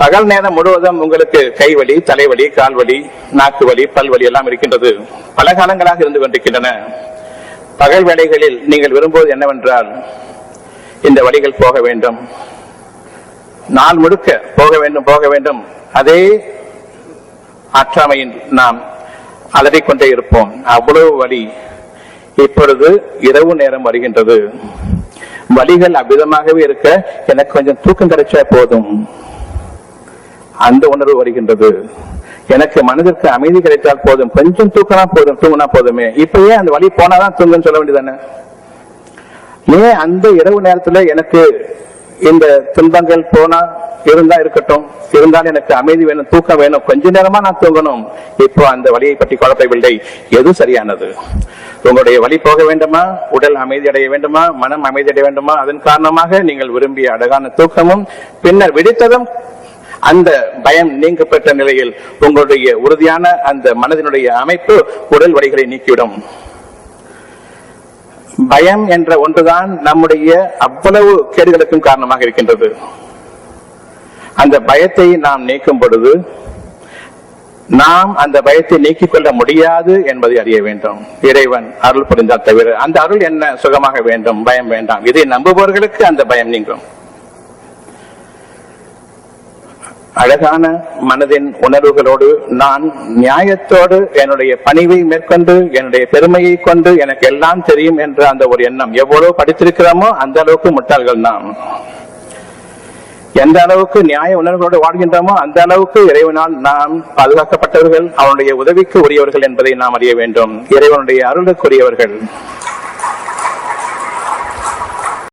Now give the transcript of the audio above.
பகல் நேரம் முழுவதும் உங்களுக்கு கைவலி தலைவலி கால்வலி நாக்கு வலி பல்வலி எல்லாம் இருக்கின்றது. பல காலங்களாக இருந்து கொண்டிருக்கின்றன. பகல் வேலைகளில் நீங்கள் விரும்புவது என்னவென்றால் இந்த வழிகள் போக வேண்டும். நாள் முழுக்க போக வேண்டும் போக வேண்டும். அதே ஆற்றாமையில் நாம் அலறிக்கொண்டே இருப்போம். அவ்வளவு வலி இப்பொழுது இரவு நேரம் வருகின்றது. வலிகள் அவ்விதமாகவே இருக்க எனக்கு கொஞ்சம் தூக்கம் கிடைச்சா போதும். அந்த உணர்வு வருகின்றது. எனக்கு மனதிற்கு அமைதி கிடைத்தால் போதும் கொஞ்சம் தூக்கினா போதும் தூங்கினா போதுமே. இப்ப ஏன் அந்த வழி போனாதான் தூங்குன்னு சொல்ல வேண்டியதானே ஏன் அந்த இரவு நேரத்துல எனக்கு இந்த துன்பங்கள் போனா இருந்தா இருக்கட்டும் இருந்தாலும் எனக்கு அமைதி வேணும் தூக்கம் வேணும் கொஞ்ச நேரமா நான் தூங்கணும். இப்போ அந்த வழியை பற்றி குழப்பவில்லை. எது சரியானது? உங்களுடைய வழி போக வேண்டுமா? உடல் அமைதி அடைய வேண்டுமா? மனம் அமைதி அடைய வேண்டுமா? அதன் காரணமாக நீங்கள் விரும்பிய அழகான தூக்கமும் பின்னர் விடுத்ததும் அந்த பயம் நீங்கப்பட்ட நிலையில் உங்களுடைய உறுதியான அந்த மனதினுடைய அமைப்பு உடல் வழிகளை நீக்கிவிடும். பயம் என்ற ஒன்றுதான் நம்முடைய அவ்வளவு கேடுகளுக்கும் காரணமாக இருக்கின்றது. அந்த பயத்தை நாம் நீக்கும் பொழுது நாம் அந்த பயத்தை நீக்கிக் கொள்ள முடியாது என்பதை அறிய வேண்டும். இறைவன் அருள் புரிந்தால் தவிர அந்த அருள் என்ன? சுகமாக வேண்டும் பயம் வேண்டாம். இதை நம்புபவர்களுக்கு அந்த பயம் நீங்கும். அழகான மனதின் உணர்வுகளோடு நான் நியாயத்தோடு என்னுடைய பணிவை மேற்கொண்டு என்னுடைய பெருமையை கொண்டு எனக்கு எல்லாம் தெரியும் என்ற அந்த ஒரு எண்ணம் எவ்வளவு படித்திருக்கிறோமோ அந்த அளவுக்கு முட்டாள்கள் நாம். எந்த அளவுக்கு நியாய உணர்வுகளோடு வாழ்கின்றோமோ அந்த அளவுக்கு இறைவனால் நாம் பாதுகாக்கப்பட்டவர்கள் அவனுடைய உதவிக்கு உரியவர்கள் என்பதை நாம் அறிய வேண்டும். இறைவனுடைய அருளுக்குரியவர்கள்.